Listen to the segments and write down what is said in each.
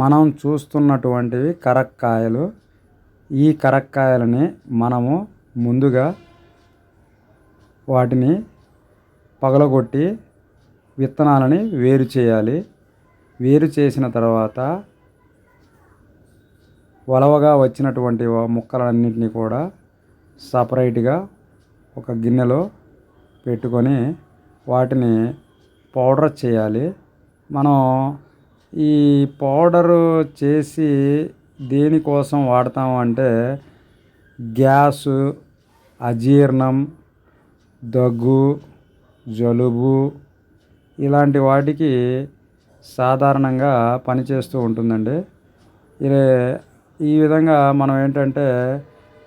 మనం చూస్తున్నటువంటివి కరక్కాయలు. ఈ కరక్కాయలని మనము ముందుగా వాటిని పగలగొట్టి విత్తనాలని వేరు చేయాలి. వేరు చేసిన తర్వాత వలవగా వచ్చినటువంటి ముక్కలన్నింటినీ కూడా సపరేట్గా ఒక గిన్నెలో పెట్టుకొని వాటిని పౌడర్ చేయాలి. మనం ఈ పౌడరు చేసి దేనికోసం వాడతాము అంటే గ్యాసు అజీర్ణం దగ్గు జలుబు ఇలాంటి వాటికి సాధారణంగా పనిచేస్తూ ఉంటుందండి. ఈ విధంగా మనం ఏంటంటే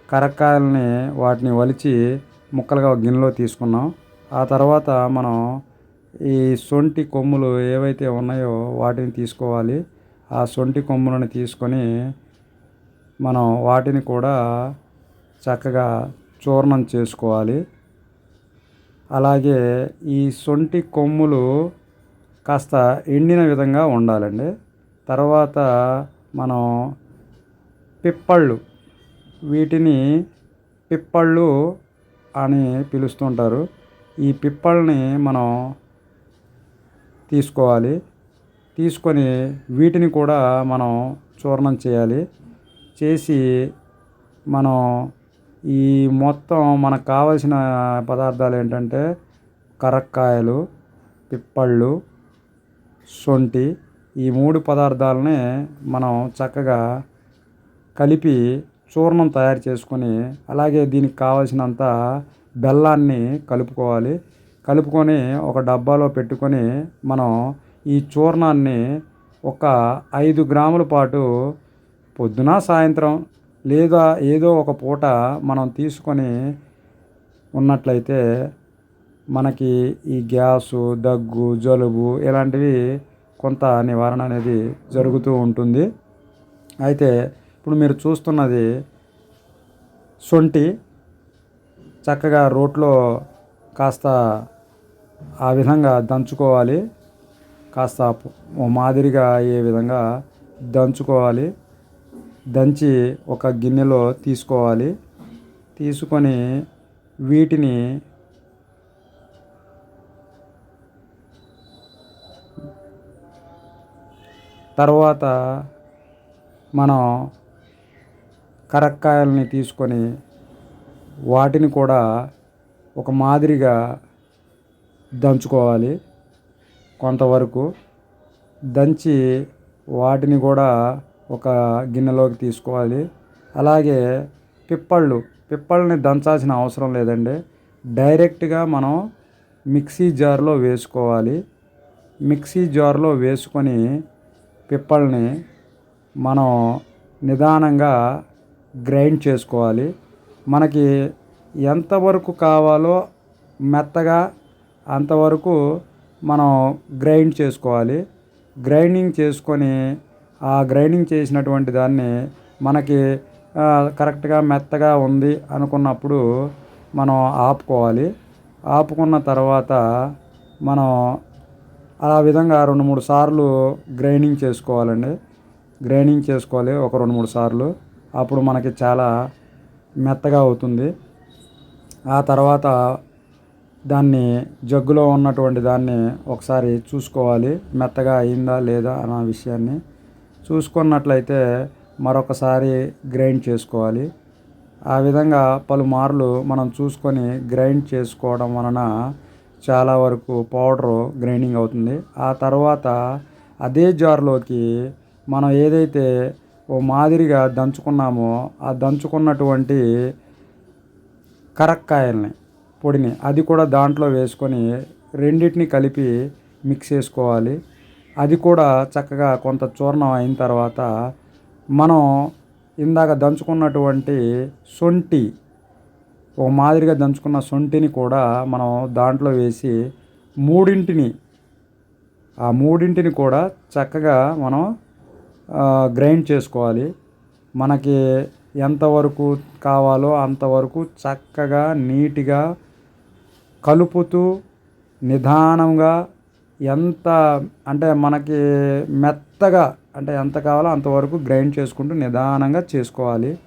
కరక్కాయలని వాటిని వలిచి ముక్కలుగా గిన్నెలో తీసుకున్నాం. ఆ తర్వాత మనం ఈ సొంటి కొమ్ములు ఏవైతే ఉన్నాయో వాటిని తీసుకోవాలి. ఆ సొంటి కొమ్ములను తీసుకొని మనం వాటిని కూడా చక్కగా చూర్ణం చేసుకోవాలి. అలాగే ఈ సొంటి కొమ్ములు కాస్త ఎండిన విధంగా ఉండాలండి. తర్వాత మనం పిప్పళ్ళు వీటిని పిప్పళ్ళు అని పిలుస్తుంటారు. ఈ పిప్పల్ని మనం తీసుకోవాలి. తీసుకొని వీటిని కూడా మనం చూర్ణం చేయాలి. చేసి మనం ఈ మొత్తం మనకు కావలసిన పదార్థాలు ఏంటంటే కరక్కాయలు పిప్పళ్ళు సొంటి ఈ మూడు పదార్థాలని మనం చక్కగా కలిపి చూర్ణం తయారు చేసుకొని అలాగే దీనికి కావలసినంత బెల్లాన్ని కలుపుకోవాలి. కలుపుకొని ఒక డబ్బాలో పెట్టుకొని మనం ఈ చూర్ణాన్ని ఒక ఐదు గ్రాముల పాటు పొద్దున సాయంత్రం లేదా ఏదో ఒక పూట మనం తీసుకొని ఉన్నట్లయితే మనకి ఈ గ్యాసు దగ్గు జలుబు ఇలాంటివి కొంత నివారణ అనేది జరుగుతూ ఉంటుంది. అయితే ఇప్పుడు మీరు చూస్తున్నది శొంఠి చక్కగా రోట్లో కాస్త ఆ విధంగా దంచుకోవాలి. కాస్త మాదిరిగా అయ్యే విధంగా దంచుకోవాలి. దంచి ఒక గిన్నెలో తీసుకోవాలి. తీసుకొని వీటిని తర్వాత మనం కరక్కాయలని తీసుకొని వాటిని కూడా ఒక మాదిరిగా దంచుకోవాలి. కొంతవరకు దంచి వాటిని కూడా ఒక గిన్నెలోకి తీసుకోవాలి. అలాగే పిప్పళ్ళు పిప్పళ్ళని దంచాల్సిన అవసరం లేదండి. డైరెక్ట్గా మనం మిక్సీ జార్లో వేసుకోవాలి. మిక్సీ జార్లో వేసుకొని పిప్పల్ని మనం నిదానంగా గ్రైండ్ చేసుకోవాలి. మనకి ఎంతవరకు కావాలో మెత్తగా అంతవరకు మనం గ్రైండ్ చేసుకోవాలి. గ్రైండింగ్ చేసుకొని ఆ గ్రైండింగ్ చేసినటువంటి దాన్ని మనకి కరెక్ట్గా మెత్తగా ఉంది అనుకున్నప్పుడు మనం ఆపుకోవాలి. ఆపుకున్న తర్వాత మనం ఆ విధంగా రెండు మూడు సార్లు గ్రైండింగ్ చేసుకోవాలండి. గ్రైండింగ్ చేసుకోవాలి ఒక రెండు మూడు సార్లు. అప్పుడు మనకి చాలా మెత్తగా అవుతుంది. ఆ తర్వాత దాన్ని జగ్గులో ఉన్నటువంటి దాన్ని ఒకసారి చూసుకోవాలి. మెత్తగా అయిందా లేదా అన్న విషయాన్ని చూసుకున్నట్లయితే మరొకసారి గ్రైండ్ చేసుకోవాలి. ఆ విధంగా పలుమార్లు మనం చూసుకొని గ్రైండ్ చేసుకోవడం వలన చాలా వరకు పౌడరు గ్రైండింగ్ అవుతుంది. ఆ తర్వాత అదే జార్లోకి మనం ఏదైతే ఓ మాదిరిగా దంచుకున్నామో ఆ దంచుకున్నటువంటి కరక్కాయల్ని పొడిని అది కూడా దాంట్లో వేసుకొని రెండింటిని కలిపి మిక్స్ చేసుకోవాలి. అది కూడా చక్కగా కొంత చూర్ణం అయిన తర్వాత మనం ఇందాక దంచుకున్నటువంటి శొంఠి ఓ మాదిరిగా దంచుకున్న సొంటిని కూడా మనం దాంట్లో వేసి మూడింటిని ఆ మూడింటిని కూడా చక్కగా మనం గ్రైండ్ చేసుకోవాలి. మనకి ఎంతవరకు కావాలో అంతవరకు చక్కగా నీట్గా కలుపుతూ నిదానంగా ఎంత అంటే మనకి మెత్తగా అంటే ఎంత కావాలో అంతవరకు గ్రైండ్ చేసుకుంటూ నిదానంగా చేసుకోవాలి.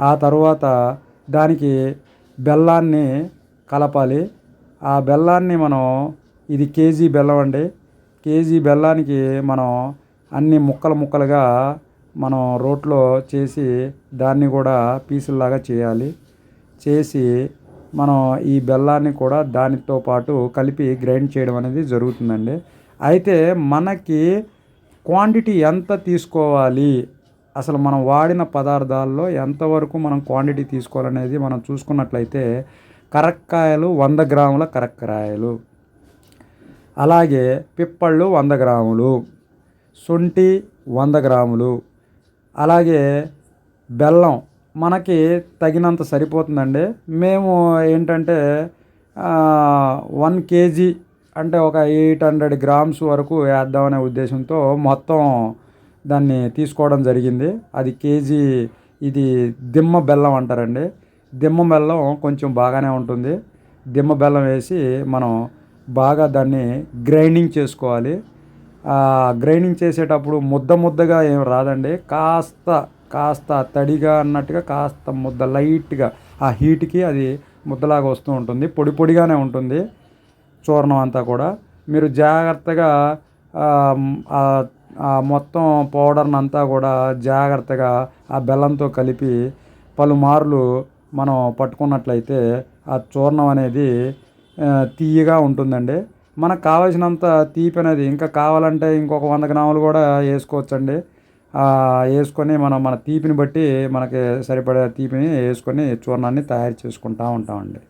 ఆ తర్వాత దానికి బెల్లాన్ని కలపాలి. ఆ బెల్లాన్ని మనం ఇది కేజీ బెల్లం అండి. కేజీ బెల్లానికి మనం అన్ని ముక్కలు ముక్కలుగా మనం రోట్లో చేసి దాన్ని కూడా పీసుల్లాగా చేయాలి. చేసి మనం ఈ బెల్లాన్ని కూడా దానితో పాటు కలిపి గ్రైండ్ చేయడం అనేది జరుగుతుందండి. అయితే మనకి క్వాంటిటీ ఎంత తీసుకోవాలి? అసలు మనం వాడిన పదార్థాల్లో ఎంతవరకు మనం క్వాంటిటీ తీసుకోవాలనేది మనం చూసుకున్నట్లయితే కరక్కాయలు వంద గ్రాముల కరక్కరాయలు అలాగే పిప్పళ్ళు వంద గ్రాములు. శొంఠి వంద గ్రాములు. అలాగే బెల్లం మనకి తగినంత సరిపోతుందండి. మేము ఏంటంటే వన్ కేజీ అంటే ఒక ఎయిట్ హండ్రెడ్ గ్రామ్స్ వరకు వేద్దామనే ఉద్దేశంతో మొత్తం దాన్ని తీసుకోవడం జరిగింది. అది కేజీ ఇది దిమ్మ బెల్లం అంటారండి. దిమ్మ బెల్లం కొంచెం బాగానే ఉంటుంది. దిమ్మ బెల్లం వేసి మనం బాగా దాన్ని గ్రైండింగ్ చేసుకోవాలి. గ్రైండింగ్ చేసేటప్పుడు ముద్ద ముద్దగా ఏం రాదండి. కాస్త కాస్త తడిగా అన్నట్టుగా కాస్త ముద్ద లైట్గా ఆ హీట్కి అది ముద్దలాగా వస్తూ ఉంటుంది. పొడి పొడిగానే ఉంటుంది. చూర్ణం అంతా కూడా. మీరు జాగ్రత్తగా మొత్తం పౌడర్ని అంతా కూడా జాగ్రత్తగా ఆ బెల్లంతో కలిపి పలుమార్లు మనం పట్టుకున్నట్లయితే ఆ చూర్ణం అనేది తీయగా ఉంటుందండి. మనకు కావలసినంత తీపి అనేది ఇంకా కావాలంటే ఇంకొక వంద గ్రాములు కూడా వేసుకోవచ్చండి. వేసుకొని మనం మన తీపిని బట్టి మనకి సరిపడే తీపిని వేసుకొని చూర్ణాన్ని తయారు చేసుకుంటూ ఉంటామండి.